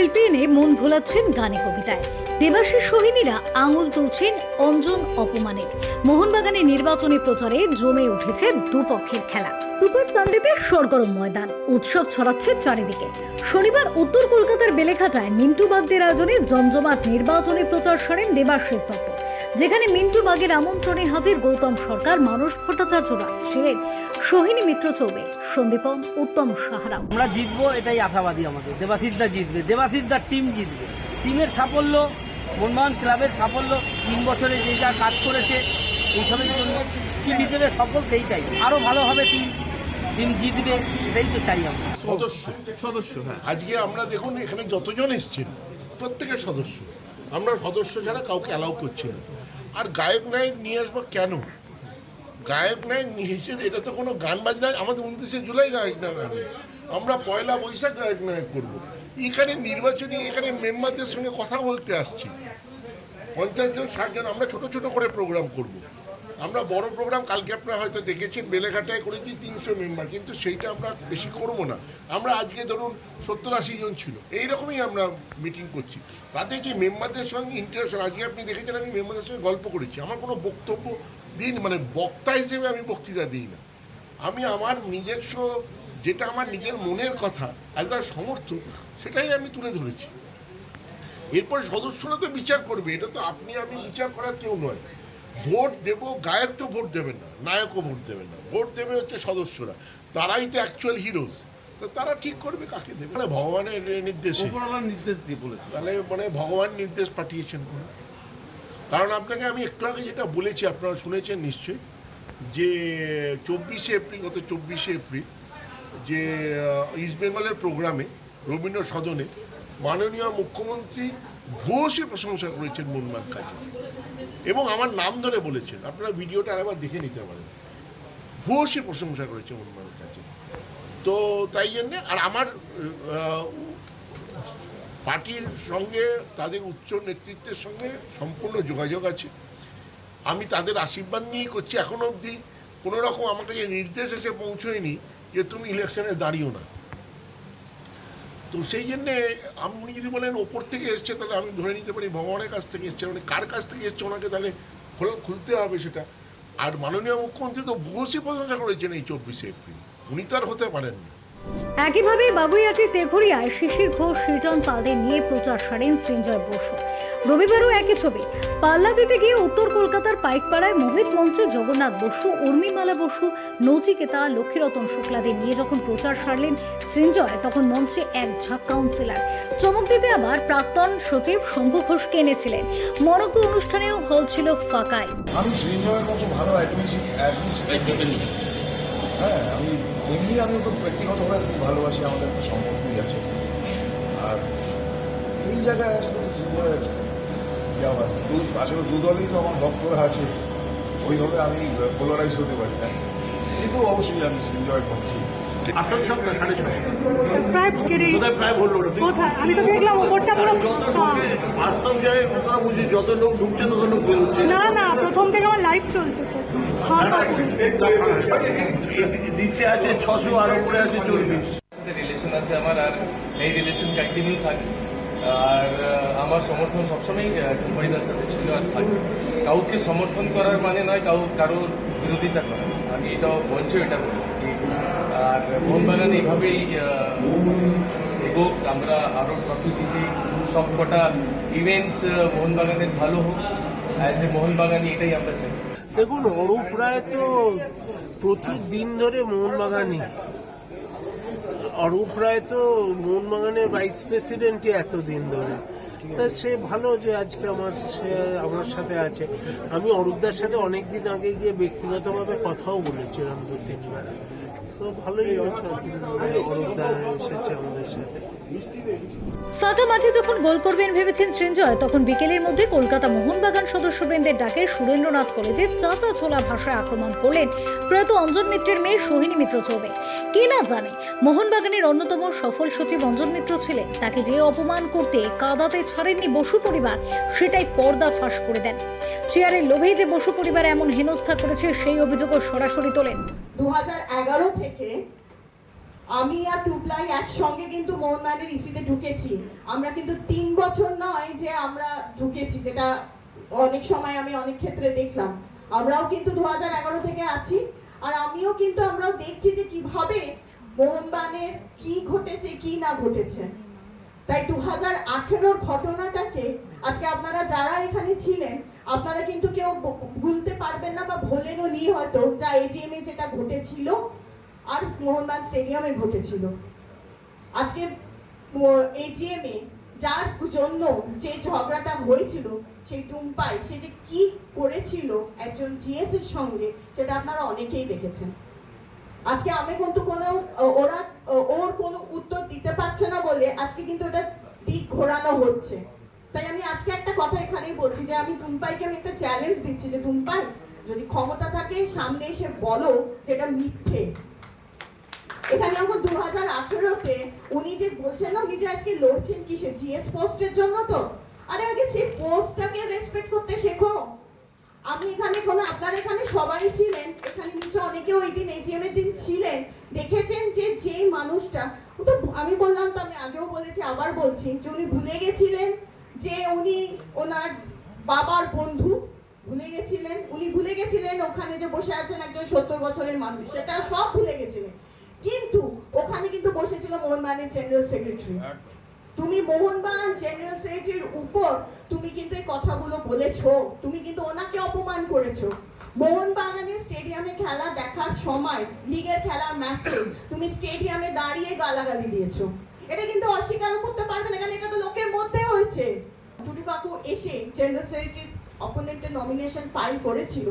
শিল্পী এনে মন ভোলাচ্ছেন গানে কবিতায়। দেবাশিস সোহিনীরা আঙুল তুলছেন অঞ্জন অপমানের মোহনবাগানে নির্বাচনী প্রচারে জমে উঠেছে দুপক্ষের খেলা। সুপার সানডেতে সরগরম ময়দান, উৎসব ছড়াচ্ছে চারিদিকে। শনিবার উত্তর কলকাতার বেলেঘাটায় মিন্টু বাগদের আয়োজনে জমজমাট নির্বাচনী প্রচার সারেন দেবাশিস দত্ত। যেখানে মিন্টু বাগের আমন্ত্রণে হাজির গৌতম সরকার, মানস ভট্টাচার্যরা ছিলেন। সোহিনী মিত্র চৌবে সন্দীপন উত্তম সাহারাও আমরা জিতবো এটাই আশাবাদী আমাদের। দেবাসিদ্ধা জিতবে দেবাসিদ্ধার টিম জিতবে। টিমের সাফল্য মনমোহন ক্লাবের সাফল্য তিন বছরে যে যা কাজ করেছে এইসবের জন্য টিম হিসেবে সফল সেইটাই। আরও ভালো হবে টিম টিম জিতবে এটাই তো চাই আমরা। সদস্য সদস্য হ্যাঁ। আজকে আমরা দেখুন এখানে যতজন এসছেন প্রত্যেকের সদস্য। আমরা সদস্য ছাড়া কাউকে অ্যালাউ করছি না। আর গায়ক নায়ক নিয়ে আসব কেন? গায়ক নিয়ে এসে এটা তো কোনো গান বাজনা আমাদের উনত্রিশে জুলাই গায়ক নায়ক আনবে আমরা পয়লা বৈশাখ গায়ক নায়ক করব। এখানে নির্বাচনী, এখানে মেম্বারদের সঙ্গে কথা বলতে আসছি। পঞ্চাশ জন, ষাট জন, আমরা ছোট ছোট করে প্রোগ্রাম করব। আমরা বড় প্রোগ্রাম কালকে আপনারা হয়তো দেখেছেন, বেলেঘাটায় করেছি তিনশো মেম্বার কিন্তু সেইটা আমরা বেশি করব না। আমরা আজকে ধরুন সত্তর আশি জন ছিল, এইরকমই আমরা মিটিং করছি। তাতে কি মেম্বারদের সঙ্গে ইন্টারেকশন আজকে আপনি দেখেছেন, আমি মেম্বারদের সঙ্গে গল্প করেছি। আমার কোনো বক্তব্য দিন মানে বক্তা হিসেবে আমি বক্তৃতা দিই না। আমি আমার নিজস্ব যেটা আমার নিজের মনের কথা অ্যাজ আ সমর্থক সেটাই আমি তুলে ধরেছি। এরপর সদস্যরা তো বিচার করবে এটা তো আপনি আমি বিচার করার কেউ নয়। ভোট দেব গায়ক তো ভোট দেবেন না নায়কও ভোট দেবেন না। ভোট দেবে হচ্ছে সদস্যরা তারাই তো অ্যাকচুয়াল হিরোজ তো তারা ঠিক করবে কাকে দেবে? মানে ভগবানের নির্দেশ। নির্দেশ দিয়ে বলেছে। তাহলে মানে ভগবান নির্দেশ পাঠিয়েছেন কোনো? কারণ আপনাকে আমি একটু আগে যেটা বলেছি, আপনারা শুনেছেন নিশ্চয়ই, যে চব্বিশে এপ্রিল, গত চব্বিশে এপ্রিল, যে ইস্ট বেঙ্গলের প্রোগ্রামে রবীন্দ্র সদনে মাননীয় মুখ্যমন্ত্রী ভূয়সী প্রশংসা করেছেন মনমার কাজে। এবং আমার নাম ধরে বলেছেন, আপনারা ভিডিওটা আরেকবার দেখে নিতে পারেন। ভূয়সী প্রশংসা করেছে মনমার কাজে। তো তাই জন্যে, আর আমার পার্টির সঙ্গে, তাদের উচ্চ নেতৃত্বের সঙ্গে সম্পূর্ণ যোগাযোগ আছে। আমি তাদের আশীর্বাদ নিয়েই করছি এখনও অবধি। কোনো রকম আমার কাছে নির্দেশ এসে পৌঁছয়নি যে তুমি ইলেকশনে দাঁড়িও না। তো সেই জন্যে আপনি যদি বলেন ওপর থেকে এসছে, তাহলে আমি ধরে নিতে পারি ভগবানের কাছ থেকে এসছে। মানে কার কাছ থেকে এসছে ওনাকে তাহলে খোলা খুলতে হবে সেটা। আর মাননীয় মুখ্যমন্ত্রী তো ভূয়সী প্রশংসা করেছেন এই চব্বিশে এপ্রিল। উনি তো আর হতে পারেননি। একইভাবে বাবুইয়াটি তেঘরিয়ায় শিশির ঘোষ সৃজন পালদের নিয়ে প্রচার সারেন সৃঞ্জয় বসু। রবিবারও একই ছবি। পাল্লা দিতে গিয়ে উত্তর কলকাতার পাইকপাড়ায় মোহিত মঞ্চে জগন্নাথ বসু উর্মিমালা বসু নচিকেতা লক্ষ্মীরতন শুক্লাদের নিয়ে যখন প্রচার সারলেন সৃঞ্জয় তখন মঞ্চে এক ঝাঁক কাউন্সিলর চমক দিতে আবার প্রাক্তন সচিব শম্ভু ঘোষকে এনেছিলেন। মরক্কো অনুষ্ঠানেও হল ছিল ফাঁকাই। আমি সৃঞ্জয়ের মতো ভালো হ্যাঁ আমি এমনি আমি ওকে ব্যক্তিগতভাবে খুব ভালোবাসি, আমাদের একটা সম্পর্কই আছে। আর এই জায়গায় আসলে কি আবার দু, আসলে দু দলই তো আমার ভক্তরা আছে, ওইভাবে আমি পোলারাইজ হতে পারি না। কিন্তু অবশ্যই আমি এনজয় পক্ষে আসল সংখ্যা সাড়ে ছশো। প্রায় প্রায় বলল না তুই কোথায়? আমি তো দেখলাম ওপরটা পুরো যত বাস্তব জায়গায় কতটা বুঝি যত লোক ঢুকছে তত লোক বেরোচ্ছে না না প্রথম থেকে আমার লাইভ চলছে তো। নিচে আছে ছশো আর উপরে আছে চল্লিশ। রিলেশন আছে আমার আর এই রিলেশন কন্টিনিউ থাকে। আর আমার সমর্থন সবসময় কোম্পানিদার সাথে ছিল আর থাকবে কাউকে সমর্থন করার মানে নয় কাউ কারোর বিরোধিতা করা। এটাও বলছে, এটা আর মোহনবাগান এইভাবেই এগোক, আমরা আরও ট্রফি জিতি। সব কটা ইভেন্টস মোহনবাগানের ভালো হোক। অ্যাজ এ মোহনবাগানি এটাই আমরা চাই। দেখুন, অরূপ রায় তো প্রচুর দিন ধরে মোহনবাগানে অরূপ রায় তো মোহনবাগানের ভাইস প্রেসিডেন্টই এতদিন ধরে। তা সে ভালো যে আজকে আমার সে আমার সাথে আছে। আমি অরূপদার সাথে অনেকদিন আগে গিয়ে ব্যক্তিগতভাবে কথাও বলেছিলাম দু তিনবার তো ভালোই হয়েছে অরূপদা এসেছে আমাদের সাথে ফাঁকা মাঠে যখন গোল করবেন ভেবেছেন সৃঞ্জয় তখন বিকেলের মধ্যে কলকাতা মোহনবাগান সদস্যবৃন্দের ডাকে সুরেন্দ্রনাথ কলেজে চাচা ছোলা ভাষায় আক্রমণ করলেন প্রয়াত অঞ্জন মিত্রের মেয়ে সোহিনী মিত্র চৌবে। কে না জানে মোহনবাগানের অন্যতম সফল সচিব অঞ্জন মিত্র ছিলেন। তাকে যে অপমান করতে কাদাতে ছাড়েননি বসু পরিবার সেটাই পর্দা ফাঁস করে দেন। চেয়ারের লোভেই যে বসু পরিবার এমন হেনস্থা করেছে সেই অভিযোগও সরাসরি তোলেন। দু থেকে আমি আর টুপলাই একসঙ্গে কিন্তু মোহনবাগানের ইসিতে ঢুকেছি। আমরা কিন্তু তিন বছর নয় যে আমরা ঢুকেছি, যেটা অনেক সময় আমি অনেক ক্ষেত্রে দেখলাম। আমরাও কিন্তু দু হাজার এগারো থেকে আছি, আর আমিও কিন্তু আমরাও দেখছি যে কীভাবে মোহনবাগানের কি ঘটেছে, কি না ঘটেছে। তাই দু হাজার আঠেরোর ঘটনাটাকে আজকে আপনারা যারা এখানে ছিলেন, আপনারা কিন্তু কেউ ভুলতে পারবেন না বা ভোলেনও নি হয়তো যা এজিএম যেটা ঘটেছিল। আর মোহনবাগান স্টেডিয়ামে ঘটেছিল। আজকে এজিএম যার জন্য যে ঝগড়াটা হয়েছিল, সেই টুম্পাই, সে যে কি করেছিল একজন জিএস এর সঙ্গে, সেটা আপনারা অনেকেই দেখেছেন। আজকে আমি কিন্তু কোনো, ওরা, ওর কোনো উত্তর দিতে পারছে না বলে আজকে কিন্তু এটা দিক ঘোরানো হচ্ছে। তাই আমি আজকে একটা কথা এখানেই বলছি যে আমি টুম্পাইকে আমি একটা চ্যালেঞ্জ দিচ্ছি যে, টুম্পাই, যদি ক্ষমতা থাকে, সামনে এসে বলো যেটা মিথ্যে। এখানে এখন দু হাজার আঠেরোতে উনি যে বলছেন উনি যে আজকে লড়ছেন কিসে? জিএস পোস্টের জন্য তো? আরে আগে সেই পোস্টটাকে রেসপেক্ট করতে শেখো। আমি এখানে কোনো, আপনার এখানে সবাই ছিলেন, এখানে নিশ্চয় অনেকে ওই দিন এজিএম এর দিন ছিলেন। দেখেছেন যে যে মানুষটা তো আমি বললাম তো, আমি আগেও বলেছি, আবার বলছি যে উনি ভুলে গেছিলেন যে উনি ওনার বাবার বন্ধু। ভুলে গেছিলেন, উনি ভুলে গেছিলেন ওখানে যে বসে আছেন একজন সত্তর বছরের মানুষ। সেটা সব ভুলে গেছিলেন। কিন্তু ওখানে কিন্তু বসেছিল মোহনবাগানের জেনারেল সেক্রেটারি তুমি মোহনবাগান জেনারেল সেক্রেটারির উপর তুমি কিন্তু এই কথাগুলো বলেছ তুমি কিন্তু ওনাকে অপমান করেছ। মোহনবাগানের স্টেডিয়ামে খেলা দেখার সময় লিগের খেলার ম্যাচে তুমি স্টেডিয়ামে দাঁড়িয়ে গালাগালি দিয়েছ। এটা কিন্তু অস্বীকারও করতে পারবে না কারণ এটা তো লোকের মধ্যে হয়েছে। টুটু কাকু এসে জেনারেল সেক্রেটারি অপোনেন্টের নমিনেশন ফাইল করেছিল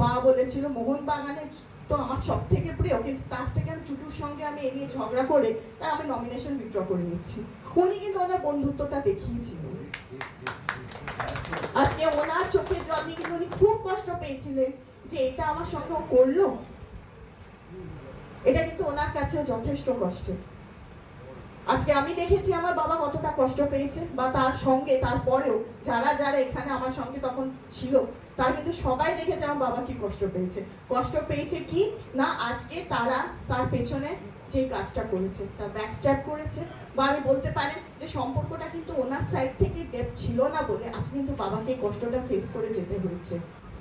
বা বলেছিল মোহনবাগানের তো আমার সব থেকে প্রিয়, কিন্তু তার থেকে আমি টুটুর সঙ্গে আমি এ নিয়ে ঝগড়া করে তাই আমি নমিনেশন উইথড্র করে নিচ্ছি। উনি কিন্তু ওনার বন্ধুত্বটা দেখিয়েছিলেন। আজকে ওনার চোখের জল কিন্তু উনি খুব কষ্ট পেয়েছিলেন যে এটা আমার সঙ্গে ও করল। এটা কিন্তু ওনার কাছেও যথেষ্ট কষ্ট। আজকে আমি দেখেছি আমার বাবা কতটা কষ্ট পেয়েছে বা তার সঙ্গে, তারপরেও যারা যারা এখানে আমার সঙ্গে তখন ছিল তার কিন্তু সবাই দেখেছে আমার বাবা কি কষ্ট পেয়েছে। কষ্ট পেয়েছে কি? না, আজকে তারা তার পেছনে যে কাজটা করেছে, তার ব্যাক স্ট্যাপ করেছে। বা আমি বলতে পারেন যে সম্পর্কটা কিন্তু ওনার সাইড থেকে ডেপ ছিল না বলে আজকে কিন্তু বাবাকে কষ্টটা ফেস করে যেতে হয়েছে।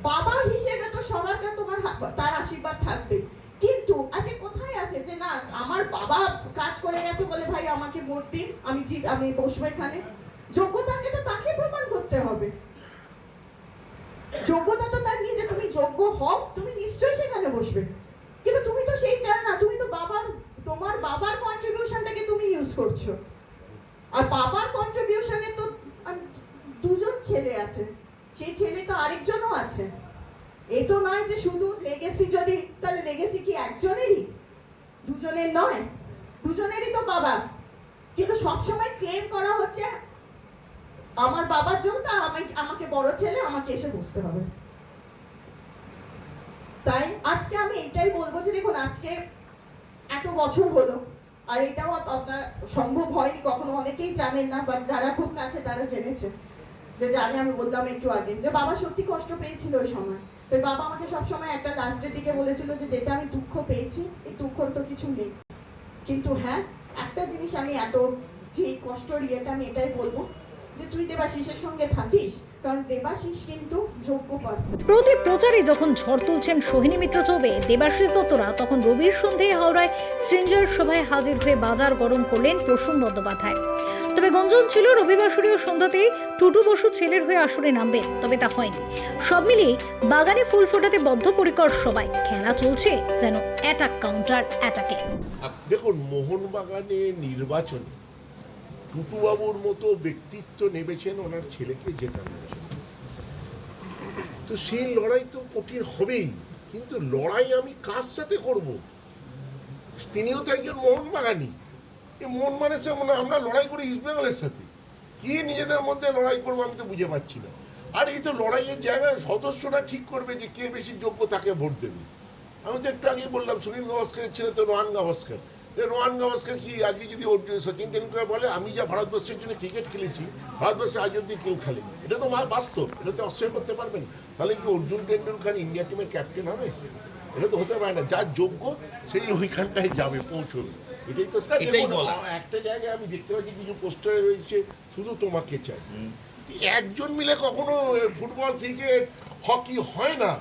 বাবা হিসেবে তো সবার কাছে তোমার তার আশীর্বাদ থাকবে। কিন্তু আজকে কোথায় আছে যে না, আমার বাবা কাজ করে গেছে বলে ভাই আমাকে ভোট দিন আমি জিত আমি বসবো এখানে। যোগ্যতাকে তো তাকে প্রমাণ করতে হবে যোগ্যতা তো তার নিয়ে যে তুমি যোগ্য হও, তুমি নিশ্চয়ই সেখানে বসবে। কিন্তু তুমি তো সেই চাও না, তুমি তো বাবার, তোমার বাবার কন্ট্রিবিউশনটাকে তুমি ইউজ করছ। আর বাবার কন্ট্রিবিউশনে তো দুজন ছেলে আছে, সেই ছেলে তো আরেকজনও আছে। এ তো নয় যে শুধু লেগেসি যদি, তাহলে লেগেসি কি একজনেরই? দুজনের নয়, দুজনেরই তো বাবা। কিন্তু সবসময় ক্লেম করা হচ্ছে, আমার বাবার জন্য আমি- আমাকে বড় ছেলে, আমাকে এসে বুঝতে হবে। তাই আজকে আমি এটাই বলব যে দেখুন, আজকে এত বছর হলো, আর এটাও আপনার সম্ভব হয়নি, কখনো অনেকেই জানেন না বা যারা খুব কাছে তারা জেনেছে। যে জানে, আমি বললাম একটু আগে, যে বাবা সত্যি কষ্ট পেয়েছিল ওই সময়। তো বাবা আমাকে সবসময় একটা লাস্টের দিকে বলেছিল যে যেটা আমি দুঃখ পেয়েছি, এই দুঃখর তো কিছু নেই। কিন্তু হ্যাঁ একটা জিনিস আমি এত যে কষ্টর ইয়েটা আমি এটাই বলব যে তুই দেবাশিসের সঙ্গে থাকিস কারণ দেবাশিস কিন্তু যোগ্য পার্সন প্রতি প্রচারে যখন ঝড় তুলছেন সোহিনী মিত্র চৌবে দেবাশিস দত্তরা তখন রবির সন্ধ্যায় হাওড়ায় স্ট্রেঞ্জার সভায় হাজির হয়ে বাজার গরম করলেন প্রসূন বন্দ্যোপাধ্যায়। তবে গঞ্জন ছিল রবিবাসরীয় সন্ধ্যাতেই টুটু বসু ছেলের হয়ে আসরে নামবে তবে তা হয়নি। সব মিলিয়ে বাগানে ফুল ফোটাতে বদ্ধপরিকর সবাই খেলা চলছে যেন অ্যাটাক কাউন্টার অ্যাটাকে দেখুন মোহনবাগানে নির্বাচনে টুটুবাবুর মতো ব্যক্তিত্ব নেমেছেন ওনার ছেলেকে জেতানোর জন্য তো সেই লড়াই তো কঠিন হবেই, কিন্তু লড়াই আমি কার সাথে করব? তিনিও তো একজন মোহনবাগানি। এই মোহনবাগানের সাথে মনে আমরা লড়াই করি ইস্টবেঙ্গলের সাথে। কি নিজেদের মধ্যে লড়াই করব আমি তো বুঝে পাচ্ছি না। আর এই তো লড়াইয়ের জায়গায় সদস্যরা ঠিক করবে যে কে বেশি যোগ্য তাকে ভোট দেবে। আমি তো একটু আগেই বললাম, সুনীল গাভাস্করের ছেলে তো রোহান গাভাস্কর। তো রোহান গাভাস্কর কি আজকে যদি সচিন টেন্ডুলকার বলে আমি যা ভারতবর্ষের জন্য ক্রিকেট খেলেছি ভারতবর্ষে আজ অব্দি কেউ খেলে এটা তো বাস্তব এটা তো অস্বীকার করতে পারবেন তাহলে কি অর্জুন টেন্ডুলকার ইন্ডিয়া টিমের ক্যাপ্টেন হবে এটা তো হতে পারে না যার যোগ্য সেই ওইখানটায় যাবে পৌঁছবে এটাই তো। একটা জায়গায় আমি দেখতে পাচ্ছি কিছু পোস্টারে রয়েছে শুধু তোমাকে চাই একজন মিলে কখনো ফুটবল ক্রিকেট হকি হয় না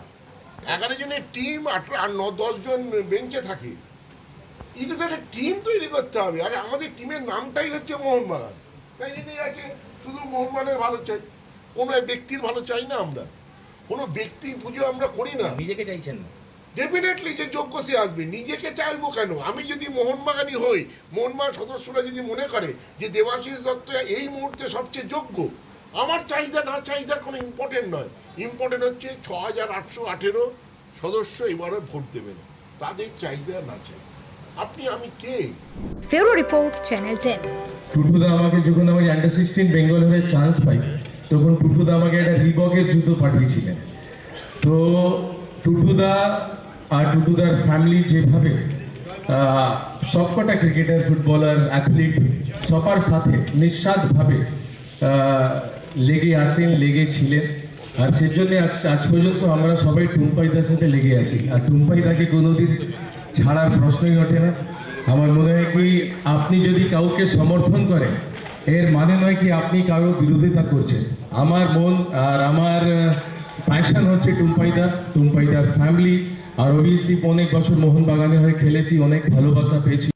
এগারো জনের টিম আঠারো আর ন দশ জন বেঞ্চে থাকে এটা তো একটা টিম তৈরি করতে হবে। আর আমাদের টিমের নামটাই হচ্ছে মোহনবাগান। তাই জন্যই আছে শুধু মোহনবাগানের ভালো চাই। কোনো ব্যক্তির ভালো চাই না আমরা। কোনো ব্যক্তি পুজো আমরা করি না। নিজেকে চাইছেন না। ডেফিনেটলি যে যোগ্য সে আসবে। নিজেকে চাইব কেন? আমি যদি মোহনবাগানই হই মোহনবাগান সদস্যরা যদি মনে করে যে দেবাশিস দত্ত এই মুহূর্তে সবচেয়ে যোগ্য আমার চাহিদা না চাহিদার কোনো ইম্পর্টেন্ট নয়। ইম্পর্টেন্ট হচ্ছে ছ হাজার আটশো আঠেরো সদস্য এবারে ভোট দেবেন। তাদের চাহিদা না চাই। আপনি আমি কে? ফেরো রিপোর্ট চ্যানেল টেন টুটুদা আমাকে যখন আমি আন্ডার সিক্সটিন বেঙ্গল হয়ে চান্স পাই তখন টুটুদা আমাকে একটা রিবকের জুতো পাঠিয়েছিলেন। তো টুটুদা আর টুটুদার ফ্যামিলি যেভাবে সবকটা ক্রিকেটার ফুটবলার অ্যাথলিট সবার সাথে নিঃস্বাদভাবে আহ, লেগে আছেন লেগে ছিলেন। আর সেজন্য আজ আজ পর্যন্ত আমরা সবাই টুম্পাইদার সাথে লেগে আছি। আর টুম্পাইদাকে কোনোদিন ছাড়ার প্রশ্নই ওঠে না। আমার মনে হয় কি, আপনি যদি কাউকে সমর্থন করেন, এর মানে নয় কি আপনি কারও বিরোধিতা করছেন। আমার মন আর আমার প্যাশন হচ্ছে টুম্পাইদা। টুম্পাইদার ফ্যামিলি আর অবভিয়াসলি অনেক বছর মোহনবাগানে হয়ে খেলেছি, অনেক ভালোবাসা পেয়েছি।